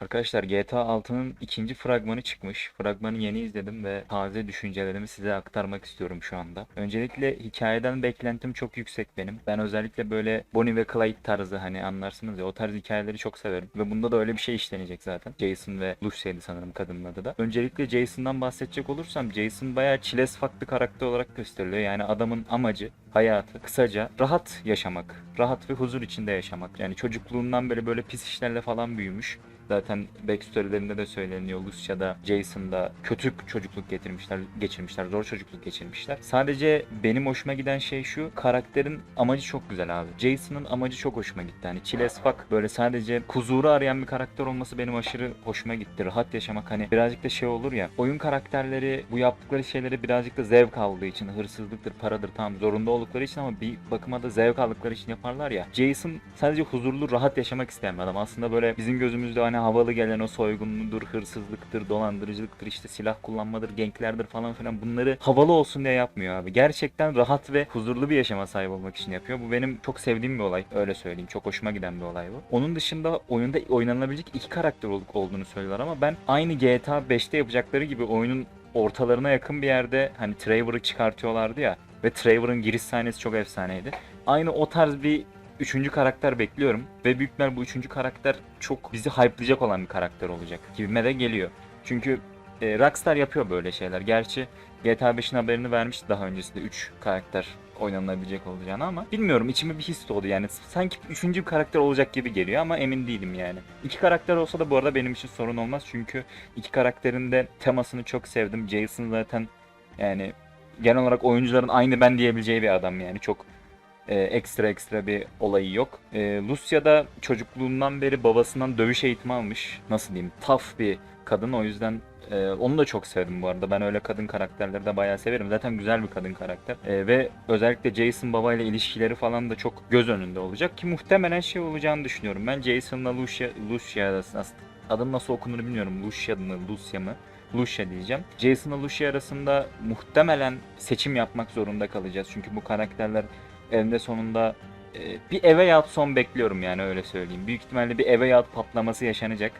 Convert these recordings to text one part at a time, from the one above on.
Arkadaşlar GTA 6'nın ikinci fragmanı çıkmış. Fragmanı yeni izledim ve taze düşüncelerimi size aktarmak istiyorum şu anda. Öncelikle hikayeden beklentim çok yüksek benim. Ben özellikle böyle Bonnie ve Clyde tarzı hani anlarsınız ya o tarz hikayeleri çok severim. Ve bunda da öyle bir şey işlenecek zaten. Jason ve Lucy'ydi sanırım kadının adı da. Öncelikle Jason'dan bahsedecek olursam Jason bayağı çiles farklı karakter olarak gösteriliyor. Yani adamın amacı hayatı kısaca rahat yaşamak. Rahat ve huzur içinde yaşamak. Yani çocukluğundan beri böyle pis işlerle falan büyümüş. Zaten backstory'lerinde de söyleniyor. Lucia'da, Jason'da kötü çocukluk getirmişler, geçirmişler, zor çocukluk geçirmişler. Sadece benim hoşuma giden şey şu, karakterin amacı çok güzel abi. Jason'ın amacı çok hoşuma gitti. Hani chill fuck, böyle sadece huzuru arayan bir karakter olması benim aşırı hoşuma gitti. Rahat yaşamak hani birazcık da şey olur ya, oyun karakterleri bu yaptıkları şeyleri birazcık da zevk aldığı için, hırsızlıktır, paradır tamam zorunda oldukları için ama bir bakıma da zevk aldıkları için yaparlar ya. Jason sadece huzurlu, rahat yaşamak isteyen bir adam. Aslında böyle bizim gözümüzde hani havalı gelen o soygunludur, hırsızlıktır, dolandırıcılıktır, işte silah kullanmadır, genklerdir falan filan bunları havalı olsun diye yapmıyor abi. Gerçekten rahat ve huzurlu bir yaşama sahip olmak için yapıyor. Bu benim çok sevdiğim bir olay. Öyle söyleyeyim. Çok hoşuma giden bir olay bu. Onun dışında oyunda oynanabilecek iki karakter ol- olduğunu söylüyorlar ama ben aynı GTA 5'te yapacakları gibi oyunun ortalarına yakın bir yerde hani Trevor'ı çıkartıyorlardı ya ve Trevor'ın giriş sahnesi çok efsaneydi. Aynı o tarz bir üçüncü karakter bekliyorum ve büyük ihtimal bu üçüncü karakter çok bizi hype'layacak olan bir karakter olacak gibime de geliyor. Çünkü e, Rockstar yapıyor böyle şeyler. Gerçi GTA 5'in haberini vermişti daha öncesinde 3 karakter oynanabilecek olacağını ama bilmiyorum içime bir his doğdu yani sanki üçüncü bir karakter olacak gibi geliyor ama emin değilim yani. İki karakter olsa da bu arada benim için sorun olmaz çünkü iki karakterin de temasını çok sevdim. Jason zaten yani genel olarak oyuncuların aynı ben diyebileceği bir adam yani çok e, ekstra ekstra bir olayı yok. E, Lucia da çocukluğundan beri babasından dövüş eğitimi almış. Nasıl diyeyim? Tough bir kadın. O yüzden e, onu da çok sevdim bu arada. Ben öyle kadın karakterleri de bayağı severim. Zaten güzel bir kadın karakter. E, ve özellikle Jason Baba ile ilişkileri falan da çok göz önünde olacak ki muhtemelen şey olacağını düşünüyorum. Ben Jason'la Lucia, Lucia arasında adım nasıl okunur bilmiyorum. Lucia mı, Lucia mı? Lucia diyeceğim. Jason'la Lucia arasında muhtemelen seçim yapmak zorunda kalacağız. Çünkü bu karakterler eninde sonunda e, bir eve yat son bekliyorum yani öyle söyleyeyim. Büyük ihtimalle bir eve yat patlaması yaşanacak.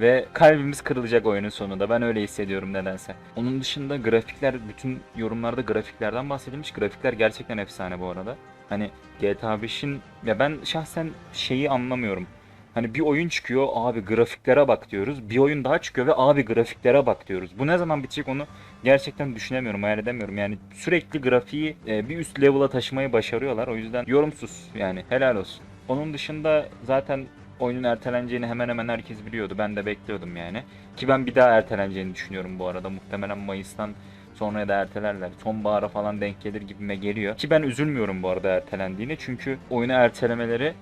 Ve kalbimiz kırılacak oyunun sonunda. Ben öyle hissediyorum nedense. Onun dışında grafikler, bütün yorumlarda grafiklerden bahsedilmiş. Grafikler gerçekten efsane bu arada. Hani GTA 5'in ya ben şahsen şeyi anlamıyorum. Hani bir oyun çıkıyor abi grafiklere bak diyoruz. Bir oyun daha çıkıyor ve abi grafiklere bak diyoruz. Bu ne zaman bitecek onu gerçekten düşünemiyorum, hayal edemiyorum. Yani sürekli grafiği e, bir üst level'a taşımayı başarıyorlar. O yüzden yorumsuz yani helal olsun. Onun dışında zaten oyunun erteleneceğini hemen hemen herkes biliyordu. Ben de bekliyordum yani. Ki ben bir daha erteleneceğini düşünüyorum bu arada. Muhtemelen Mayıs'tan sonraya da ertelerler. Sonbahara falan denk gelir gibime geliyor. Ki ben üzülmüyorum bu arada ertelendiğine. Çünkü oyunu ertelemeleri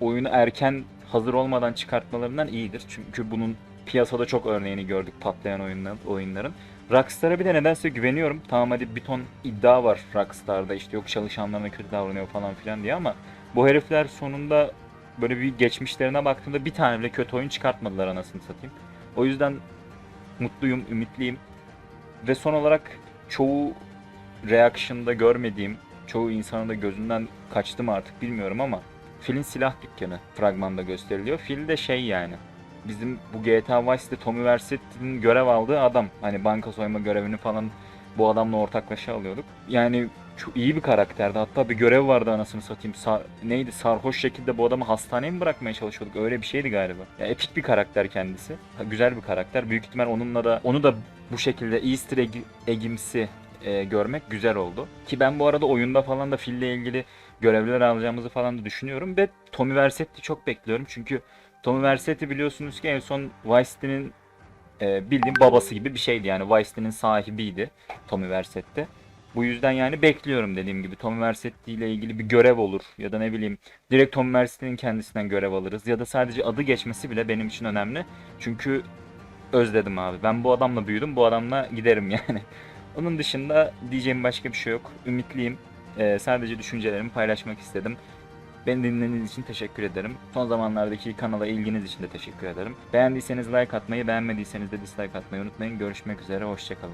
oyunu erken hazır olmadan çıkartmalarından iyidir. Çünkü bunun piyasada çok örneğini gördük patlayan oyunlar, oyunların. Rockstar'a bir de nedense güveniyorum. Tamam hadi bir ton iddia var Rockstar'da işte yok çalışanlarına kötü davranıyor falan filan diye ama bu herifler sonunda böyle bir geçmişlerine baktığımda bir tane bile kötü oyun çıkartmadılar anasını satayım. O yüzden mutluyum, ümitliyim. Ve son olarak çoğu reaction'da görmediğim, çoğu insanın da gözünden kaçtım artık bilmiyorum ama Phil'in silah dükkanı fragmanda gösteriliyor. Phil de şey yani bizim bu GTA Vice City'de Tommy Vercetti'nin görev aldığı adam. Hani banka soyma görevini falan bu adamla ortaklaşa alıyorduk. Yani çok iyi bir karakterdi. Hatta bir görev vardı anasını satayım. Sa- neydi? Sarhoş şekilde bu adamı hastaneye mi bırakmaya çalışıyorduk? Öyle bir şeydi galiba. Ya, epik bir karakter kendisi. Ha, güzel bir karakter. Büyük ihtimal onunla da onu da bu şekilde Easter egg, eggimsi e, görmek güzel oldu. Ki ben bu arada oyunda falan da Phil'le ilgili görevler alacağımızı falan da düşünüyorum ve Tommy Vercetti çok bekliyorum çünkü Tommy Vercetti biliyorsunuz ki en son Vice City'nin e, bildiğim babası gibi bir şeydi yani Vice City'nin sahibiydi Tommy Vercetti. Bu yüzden yani bekliyorum dediğim gibi Tommy Vercetti ile ilgili bir görev olur ya da ne bileyim direkt Tommy Vercetti'nin kendisinden görev alırız ya da sadece adı geçmesi bile benim için önemli. Çünkü özledim abi. Ben bu adamla büyüdüm. Bu adamla giderim yani. Onun dışında diyeceğim başka bir şey yok. Ümitliyim. Ee, sadece düşüncelerimi paylaşmak istedim. Beni dinlediğiniz için teşekkür ederim. Son zamanlardaki kanala ilginiz için de teşekkür ederim. Beğendiyseniz like atmayı, beğenmediyseniz de dislike atmayı unutmayın. Görüşmek üzere, hoşçakalın.